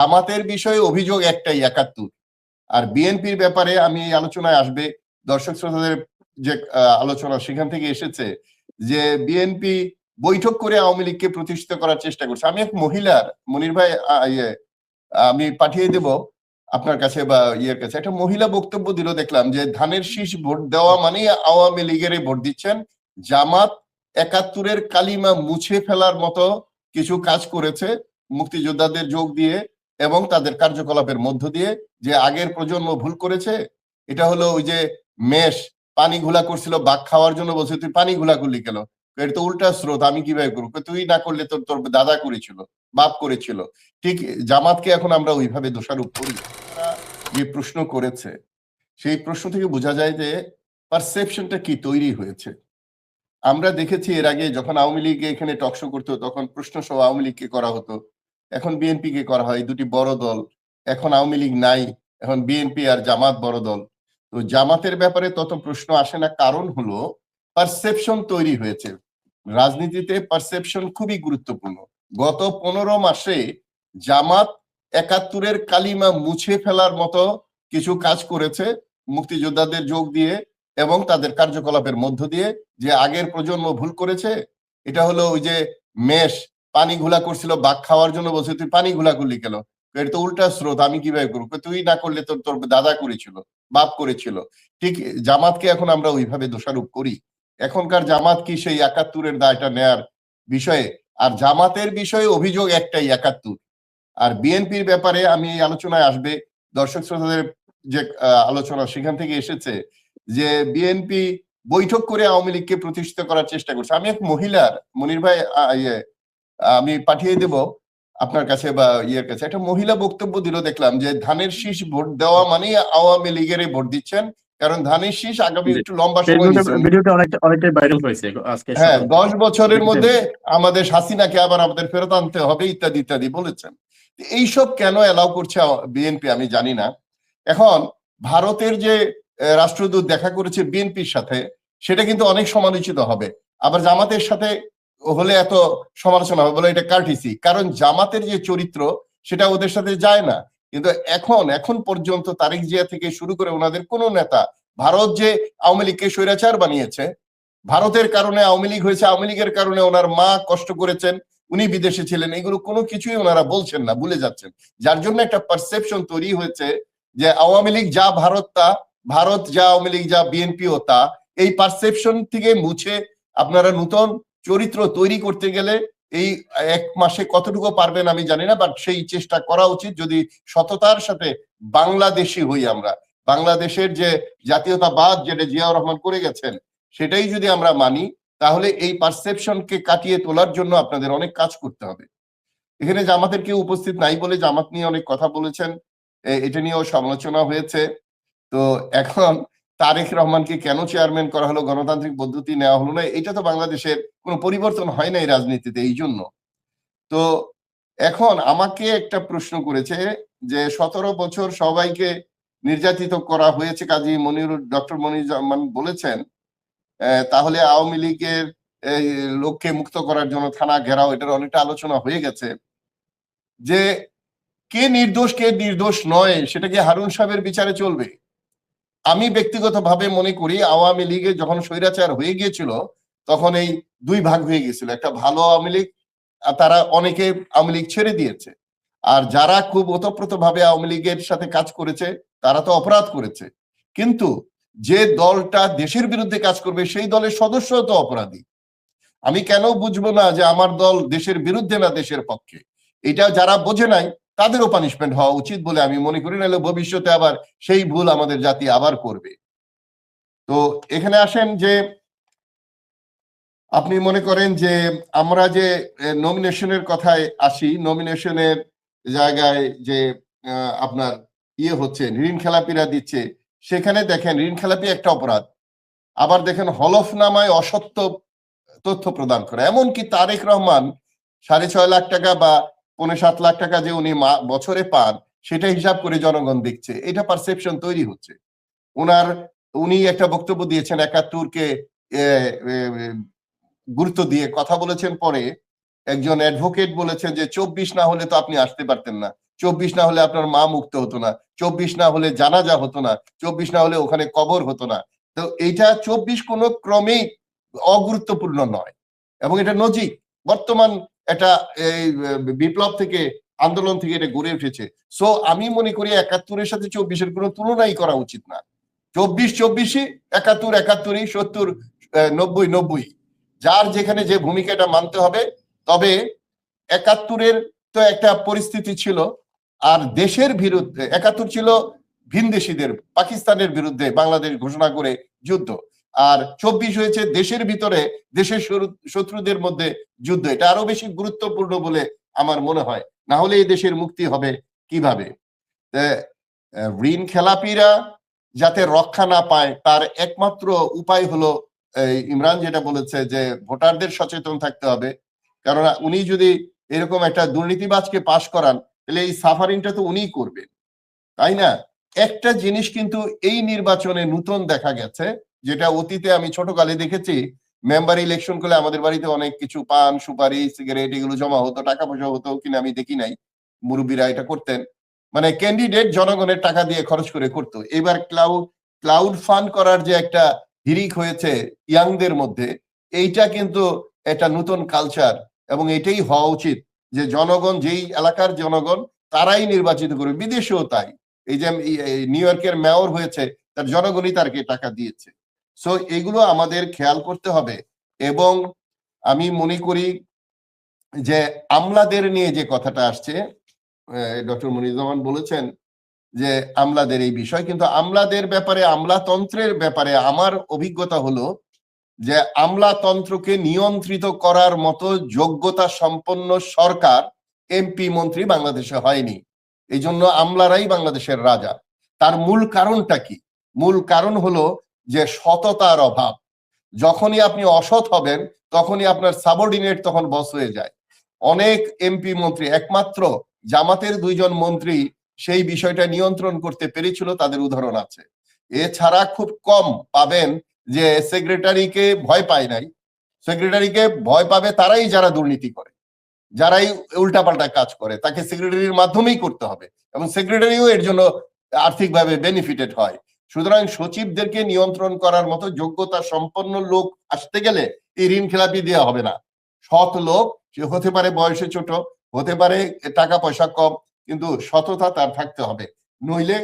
জামাতের বিষয়ে অভিযোগ একটাই একাত্তর। আর বিএনপির ব্যাপারে আমি এই আলোচনায় আসবে দর্শক শ্রোতাদের যে আলোচনা সেখান থেকে এসেছে যে বিএনপি বৈঠক করে আওয়ামী লীগকে প্রতিষ্ঠিত করার চেষ্টা করছে। আমি এক মহিলার মনির ভাই ইয়ে, আমি পাঠিয়ে দেব আপনার কাছে বা ইয়ের কাছে। একটা মহিলা বক্তব্য দিল দেখলাম যে ধানের শীষ ভোট দেওয়া মানেই আওয়ামী লীগের ভোট দিচ্ছেন। জামাত একাত্তরের কালিমা মুছে ফেলার মতো কিছু কাজ করেছে। মুক্তিযোদ্ধাদের যোগ দিয়ে এবং তাদের কার্যকলাপের মধ্য দিয়ে যে আগের প্রজন্ম ভুল করেছে, এটা হলো ওই যে মেষ পানি ঘোলা করছিল, বাঘ খাওয়ার জন্য বলছে, তুই পানি ঘোলা করলি কেন? এটা তো উল্টা স্রোত, আমি কীভাবে করব? তুই না করলে তোর তোর দাদা করেছিল, বাপ করেছিল। ঠিক জামাতকে এখন আমরা ওইভাবে দোষারোপ করি যে প্রশ্ন করেছে, সেই প্রশ্ন থেকে বোঝা যায় যে পারসেপশনটা কি তৈরি হয়েছে। আমরা দেখেছি এর আগে যখন আওয়ামী লীগ এখানে টকশো করতো, তখন প্রশ্ন সহ আওয়ামী লীগকে করা হতো। এখন বিএনপি কে করা হয়? দুটি বড় দল এখন আওয়ামী লীগ নাই, এখন বিএনপি আর জামাত বড় দল। তো জামাতের ব্যাপারে তত প্রশ্ন আসে না, কারণ হলো পারসেপশন তৈরি হয়েছে। রাজনীতিতে পারসেপশন খুবই গুরুত্বপূর্ণ। গত পনেরো মাসে জামাত একাত্তরের কালিমা মুছে ফেলার মতো কিছু কাজ করেছে মুক্তিযোদ্ধাদের যোগ দিয়ে এবং তাদের কার্যকলাপের মধ্য দিয়ে যে আগের প্রজন্ম ভুল করেছে, এটা হলো ওই যে মেষ পানি ঘোলা করছিল বাঘ খাওয়ার জন্য বলছে তুই পানি ঘোলা করলি কেন? এটা তো উল্টা স্রোত আমি কীভাবে করব? তুই না করলে তোর তোর দাদা করেছিল বাপ করেছিল। ঠিক জামাতকে এখন আমরা ওইভাবে দোষারোপ করি। এখনকার জামাত কি সেই একাত্তরের দায়টা নেয়ার বিষয়ে? আর জামাতের বিষয়ে অভিযোগ একটাই একাত্তর। আর বিএনপির ব্যাপারে আমি এই আলোচনায় আসবে দর্শক শ্রোতাদের যে আলোচনা সেখান থেকে এসেছে যে বিএনপি বৈঠক করে আওয়ামী লীগকে প্রতিষ্ঠিত করার চেষ্টা করছে। আমি এক মহিলার মনির ভাই ইয়ে, আমি পাঠিয়ে দেব আপনার কাছে বা ইয়ের কাছে। একটা মহিলা বক্তব্য দিল দেখলাম যে ধানের শীষ ভোট দেওয়া মানেই আওয়ামী লীগের ভোট দিচ্ছেন কারণ ধানের শীষ আগামী একটু লম্বা সময় ভিডিওটা অনেকটা অনেকটাই ভাইরাল হয়েছে আজকে। হ্যাঁ দশ বছরের মধ্যে আমাদের হাসিনাকে আবার আমাদের ফেরত আনতে হবে ইত্যাদি ইত্যাদি বলেছেন। এইসব কেন এলাও করছে বিএনপি আমি জানি না। এখন ভারতের যে রাষ্ট্রদূত দেখা করেছে বিএনপির সাথে সেটা কিন্তু অনেক সমালোচিত হবে। আবার জামাতের সাথে হলে এত সমালোচনা হবে বলে এটা কার্টিসি কারণ জামাতের যে চরিত্র, সেটা ওদের সাথে যায় না। কিন্তু এখন এখন পর্যন্ত তারিক জিয়া থেকে শুরু করে ওনাদের কোন নেতা, ভারত যে আওয়ামী লীগকে স্বৈরাচার বানিয়েছে, ভারতের কারণে আওয়ামী লীগ হয়েছে, আওয়ামী লীগের কারণে ওনার মা কষ্ট করেছেন, উনি বিদেশে ছিলেন, এগুলো কোনো কিছুই ওনারা বলছেন না, ভুলে যাচ্ছেন। যার জন্য একটা পারসেপশন তৈরি হয়েছে যে আওয়ামী লীগ যা ভারত তা, ভারত যা আওয়ামী লীগ যা বিএনপিও তা, এই পারসেপশন থেকে মুছে আপনারা নতুন চরিত্র তৈরি করতে গেলে এই এক মাসে কতটুকু পারবেন আমি জানি না বাট সেই চেষ্টা করা উচিত যদি সততার সাথে বাংলাদেশি হই আমরা। বাংলাদেশের যে জাতীয়তাবাদ যেটা জিয়াউর রহমান করে গেছেন, সেটাই যদি আমরা মানি, তাহলে এই পারসেপশনকে কাটিয়ে তোলার জন্য আপনাদের অনেক কাজ করতে হবে। এখানে জামাতের কেউ উপস্থিত নাই বলে জামাত নিয়ে অনেক কথা বলেছেন এটা নিয়েও সমালোচনা হয়েছে। তো এখন তারেক রহমানকে কেন চেয়ারম্যান করা হলো, গণতান্ত্রিক পদ্ধতি নেওয়া হলো না, এটা তো বাংলাদেশের কোনো পরিবর্তন হয় না এই রাজনীতিতে এই জন্য। তো এখন আমাকে একটা প্রশ্ন করেছে যে সতেরো বছর সবাইকে নির্যাতিত করা হয়েছে, কাজী মনির ডক্টর মনির জামান বলেছেন তাহলে আওয়ামী লীগের লোককে মুক্ত করার জন্য থানা ঘেরাও, এটার অনেকটা আলোচনা হয়ে গেছে। যে কে নির্দোষ কে নির্দোষ নয়, সেটা কি হারুন সাহেবের বিচারে চলবে? আমি ব্যক্তিগতভাবে মনে করি আওয়ামী লীগে যখন স্বৈরাচার হয়ে গিয়েছিল, তখন এই দুই ভাগ হয়ে গেছিল একটা ভালো আওয়ামী লীগ তারা অনেকে আওয়ামী লীগ ছেড়ে দিয়েছে। আর যারা খুব ওতপ্রোত ভাবে আওয়ামী লীগের সাথে কাজ করেছে, তারা তো অপরাধ করেছে। কিন্তু যে দলটা দেশের বিরুদ্ধে কাজ করবে, সেই দলের সদস্য তো অপরাধী। আমি কেন বুঝব না যে আমার দল দেশের বিরুদ্ধে না দেশের পক্ষে? এটা যারা বোঝে নাই তাদেরও পানিশমেন্ট হওয়া উচিত বলে আমি মনে করি, নাহলে ভবিষ্যতে আবার সেই ভুল আমাদের জাতি আবার করবে। তো এখানে আসেন যে, আপনি মনে করেন যে, আমরা যে নমিনেশনের কথায় আসি নমিনেশনের জায়গায় যে আপনার ইয়ে হচ্ছে, ঋণ খেলাপিরা দিচ্ছে, সেখানে দেখেন ঋণ খেলাপি একটা অপরাধ। আবার দেখেন হলফনামায় অসত্য তথ্য প্রদান করা। এমনকি তারেক রহমান সাড়ে ছয় লাখ টাকা বা পৌনে সাত লাখ টাকা যে উনি বছরে পান, সেটা হিসাব করে জনগণ দেখছে। এটা পারসেপশন তৈরি হচ্ছে। ওনার উনি একটা বক্তব্য দিয়েছেন একাত্তরকে গুরুত্ব দিয়ে। কথা বলেছেন পরে একজন অ্যাডভোকেট বলেছেন যে, চব্বিশ না হলে তো আপনি আসতে পারতেন না। চব্বিশ না হলে আপনার মা মুক্ত হতো না। চব্বিশ না হলে জানাজা হতো না। চব্বিশ না হলে ওখানে কবর হতো না। তো এইটা চব্বিশ কোনো ক্রমেই অগুরুত্বপূর্ণ নয়। এবং এটা নজিক বর্তমান এটা এই বিপ্লব থেকে, আন্দোলন থেকে এটা গড়ে উঠেছে। সো আমি মনে করি একাত্তরের সাথে চব্বিশের কোনো তুলনাই করা উচিত না। চব্বিশ চব্বিশই, একাত্তর একাত্তরই, সত্তর নব্বই নব্বই। যার যেখানে যে ভূমিকাটা মানতে হবে, তবে একাত্তরের তো একটা পরিস্থিতি ছিল, আর দেশের বিরুদ্ধে, একাত্তর ছিল ভিনদেশীদের, পাকিস্তানের বিরুদ্ধে বাংলাদেশ ঘোষণা করে যুদ্ধ। আর চব্বিশ হয়েছে দেশের ভিতরে, দেশের শত্রুদের মধ্যে যুদ্ধ। এটা আরও বেশি গুরুত্বপূর্ণ বলে আমার মনে হয়। না হলে এই দেশের মুক্তি হবে কীভাবে? ঋণ খেলাপিরা যাতে রক্ষা না পায়, তার একমাত্র উপায় হলো ইমরান যেটা বলেছে যে ভোটারদের সচেতন থাকতে হবে। কারণ উনি যদি এরকম একটা দুর্নীতিবাজকে পাশ করান, তাহলে এই সাফারিংটা তো উনিই করবেন। তাই না? একটা জিনিস কিন্তু এই নির্বাচনে নতুন দেখা গেছে যেটা অতীতে আমি ছোটকালে দেখেছি মেম্বার ইলেকশন করলে আমাদের বাড়িতে অনেক কিছু পান, সুপারি সিগারেট এগুলো জমা হতো টাকা পয়সা হতো কিনা আমি দেখি নাই। মুরব্বীরা এটা করতেন। মানে ক্যান্ডিডেট জনগণের টাকা দিয়ে খরচ করে করতো। এবার ক্লাউড ক্লাউড ফান্ড করার যে একটা হিরিক হয়েছে ইয়াংদের মধ্যে, এইটা কিন্তু একটা নতুন কালচার এবং এটাই হওয়া উচিত যে জনগণ, যেই এলাকার জনগণ, তারাই নির্বাচিত করবে। বিদেশেও তাই। এই যে নিউ ইয়র্কের মেয়র হয়েছে, তার জনগণই তারকে টাকা দিয়েছে। সো এগুলো আমাদের খেয়াল করতে হবে এবং আমি মনে করি যে আমলাদের নিয়ে যে কথাটা আসছে ডক্টর মনিরুজ্জামান বলেছেন যে আমলাদের এই বিষয়, কিন্তু আমলাদের ব্যাপারে, আমলাতন্ত্রের ব্যাপারে আমার অভিজ্ঞতা হলো যে আমলাতন্ত্রকে নিয়ন্ত্রিত করার মতো যোগ্যতা সম্পন্ন সরকার এমপি, মন্ত্রী বাংলাদেশে হয়নি। এই জন্য আমলারাই বাংলাদেশের রাজা। তার মূল কারণটা কি? মূল কারণ হলো যে সততার অভাব। যখনই আপনি অসৎ হবেন, তখনই আপনার সাবঅর্ডিনেট তখন বস হয়ে যায়। অনেক এমপি মন্ত্রী, একমাত্র জামাতের দুইজন মন্ত্রী সেই বিষয়টা নিয়ন্ত্রণ করতে পেরেছিল, তাদের উদাহরণ আছে। এছাড়া খুব কম পাবেন যে সেক্রেটারিকে ভয় পায় নাই। সেক্রেটারিকে ভয় পাবে তারাই যারা দুর্নীতি করে, যারাই উল্টাপাল্টা কাজ করে। তাকে সেক্রেটারির মাধ্যমেই করতে হবে এবং সেক্রেটারিও এর জন্য আর্থিকভাবে বেনিফিটেড হয়। সুতরাং সচিবদেরকে নিয়ন্ত্রণ করার মতো যোগ্যতা সম্পন্ন লোক আসতে গেলে এই ঋণ খেলাপি দেওয়া হবে না। সৎ লোক, সে হতে পারে বয়সে ছোট, হতে পারে টাকা পয়সা কম, কিন্তু সততা তার থাকতে হবে। নইলে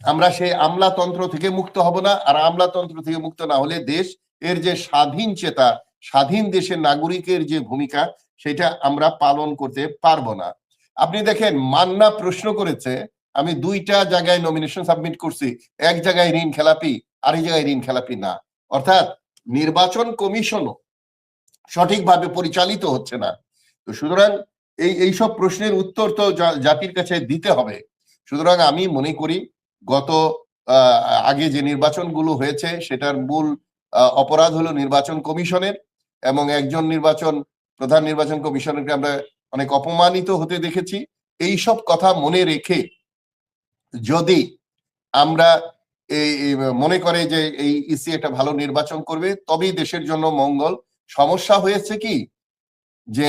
আমরা সেই আমলাতন্ত্র থেকে মুক্ত হব না, আর আমলাতন্ত্র থেকে মুক্ত না হলে দেশ এর যে স্বাধীন চেতা, স্বাধীন দেশের নাগরিকের যে ভূমিকা, সেটা আমরা পালন করতে পারব না। আপনি দেখেন, মান্না প্রশ্ন করেছে আমি দুইটা জায়গায় নমিনেশন সাবমিট করছি। এক জায়গায় ঋণ খেলাপি, আরেক জায়গায় ঋণ খেলাপি না। অর্থাৎ নির্বাচন কমিশনও সঠিকভাবে পরিচালিত হচ্ছে না। তো সুতরাং এই এইসব প্রশ্নের উত্তর তো জাতির কাছে দিতে হবে। সুতরাং আমি মনে করি গত আগে যে নির্বাচনগুলো হয়েছে, সেটার মূল অপরাধ হলো নির্বাচন কমিশনের এবং একজন নির্বাচন, প্রধান নির্বাচন কমিশনারকে আমরা অনেক অপমানিত হতে দেখেছি। এই সব কথা মনে রেখে যদি আমরা এই মনে করে যে এই ইসি একটা ভালো নির্বাচন করবে, তবেই দেশের জন্য মঙ্গল। সমস্যা হয়েছে কি? যে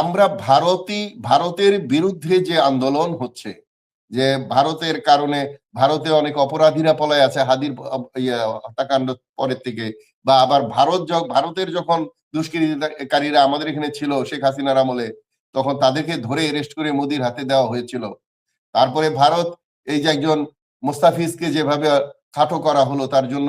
আমরা ভারতী ভারতের বিরুদ্ধে যে আন্দোলন হচ্ছে, যে ভারতের কারণে ভারতে অনেক অপরাধীরা পলায় আছে, হাদির হত্যাকাণ্ড পরের থেকে, বা আবার ভারত ভারতের যখন দুষ্কৃতিকারীরা আমাদের এখানে ছিল, শেখ হাসিনার আমলে, তখন তাদেরকে ধরে অ্যারেস্ট করে মোদির হাতে দেওয়া হয়েছিল। তারপরে ভারত এই যে একজন মুস্তাফিজকে যেভাবে খাটো করা হলো, তার জন্য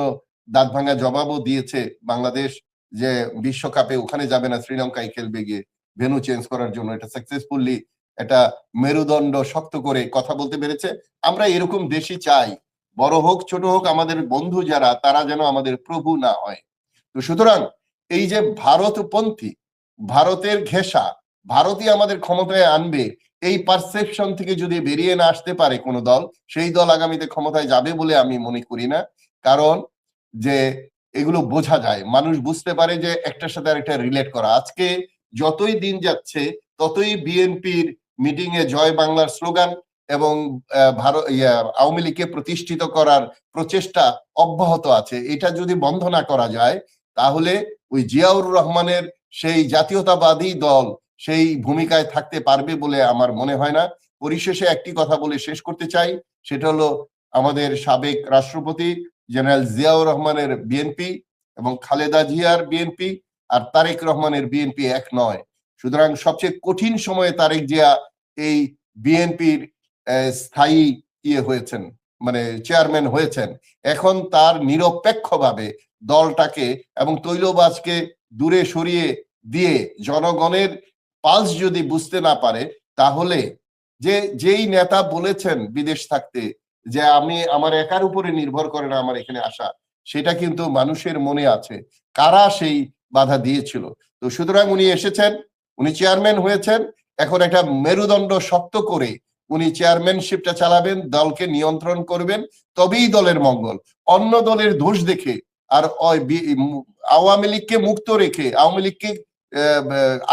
দাঁত ভাঙা জবাবও দিয়েছে বাংলাদেশ যে বিশ্বকাপে ওখানে যাবে না, শ্রীলঙ্কায় খেলবে গিয়ে ভেনু চেঞ্জ করার জন্য। এটা সাকসেসফুলি এটা মেরুদণ্ড শক্ত করে কথা বলতে পেরেছে। আমরা এরকম দেশই চাই, বড় হোক, ছোট হোক, আমাদের বন্ধু যারা, তারা যেন আমাদের প্রভু না হয়। তো সুতরাং এই যে ভারতপন্থী, ভারতের ঘেঁষা, ভারতই আমাদের ক্ষমতায় আনবে এই পারসেপশন থেকে যদি বেরিয়ে না আসতে পারে কোনো দল, সেই দল আগামীতে ক্ষমতায় যাবে বলে আমি মনে করি না। কারণ যে এগুলো বোঝা যায়। মানুষ বুঝতে পারে যে একটার সাথে আরেকটা রিলেট করা। আজকে যতই দিন যাচ্ছে, ততই বিএনপির মিটিং এ জয় বাংলার স্লোগান এবং ভারত আওয়ামী লীগকে প্রতিষ্ঠিত করার প্রচেষ্টা অব্যাহত আছে। এটা যদি বন্ধ না করা যায়, তাহলে ওই জিয়াউর রহমানের সেই জাতীয়তাবাদী দল সেই ভূমিকায় থাকতে পারবে বলে আমার মনে হয় না। পরিশেষে একটি কথা বলে শেষ করতে চাই, সেটা হলো আমাদের সাবেক রাষ্ট্রপতি জেনারেল জিয়াউর রহমানের বিএনপি এবং খালেদা জিয়ার বিএনপি আর তারেক রহমানের বিএনপি এক নয়। সুতরাং সবচেয়ে কঠিন সময়ে তারেক জিয়া এই বিএনপির স্থায়ী ইয়ে হয়েছেন মানে চেয়ারম্যান হয়েছেন। এখন তার নিরপেক্ষভাবে দলটাকে এবং তৈলবাজকে দূরে সরিয়ে দিয়ে জনগণের পালস যদি বুঝতে না পারে, তাহলে যে, যেই নেতা বলেছেন বিদেশ থাকতে যে, আমি আমার একার উপরে নির্ভর করে না আমার এখানে আসা সেটা কিন্তু মানুষের মনে আছে, কারা সেই বাধা দিয়েছিল। তো সুতরাং উনি এসেছেন, উনি চেয়ারম্যান হয়েছেন, এখন একটা মেরুদণ্ড শক্ত করে উনি চেয়ারম্যানশিপটা চালাবেন, দলকে নিয়ন্ত্রণ করবেন, তবেই দলের মঙ্গল। অন্য দলের দোষ দেখে আর আওয়ামী লীগকে মুক্ত রেখে, আওয়ামী লীগকে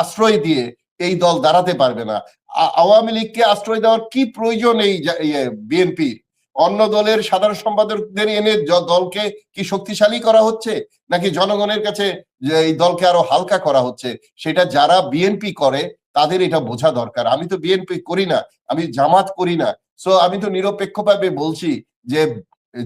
আশ্রয় দিয়ে এই দল দাঁড়াতে পারবে না। আওয়ামী লীগকে আশ্রয় দেওয়ার কি প্রয়োজন এই বিএনপি অন্য দলের সাধারণ সম্পাদকদের এনে দলকে কি শক্তিশালী করা হচ্ছে? নাকি জনগণের কাছে এই দলকে আরও হালকা করা হচ্ছে? সেটা যারা বিএনপি করে, তাদের এটা বোঝা দরকার। আমি তো বিএনপি করি না, আমি জামাত করি না। সো আমি তো নিরপেক্ষভাবে বলছি যে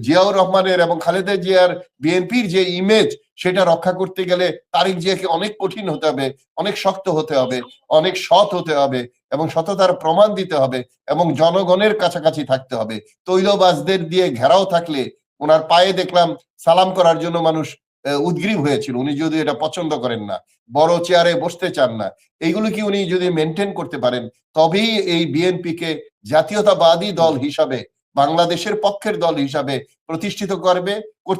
জিয়াউর রহমানের এবং খালেদা জিয়ার বিএনপির যে ইমেজ সেটা রক্ষা করতে গেলে তারেক জিয়াকে অনেক কঠিন হতে হবে, অনেক শক্ত হতে হবে, অনেক সৎ হতে হবে এবং সততার প্রমাণ দিতে হবে এবং জনগণের কাছাকাছি থাকতে হবে। তৈলবাজদের দিয়ে ঘেরাও থাকলে ওনার পায়ে দেখলাম সালাম করার জন্য মানুষ উদ্গ্রীব হয়েছিল। উনি যদি এটা পছন্দ করেন না, বড় চেয়ারে বসতে চান না, এইগুলো কি উনি যদি মেনটেন করতে পারেন, তবেই এই বিএনপিকে জাতীয়তাবাদী দল হিসাবে বাংলাদেশের পক্ষের দল হিসাবে প্রতিষ্ঠিত করবে করতে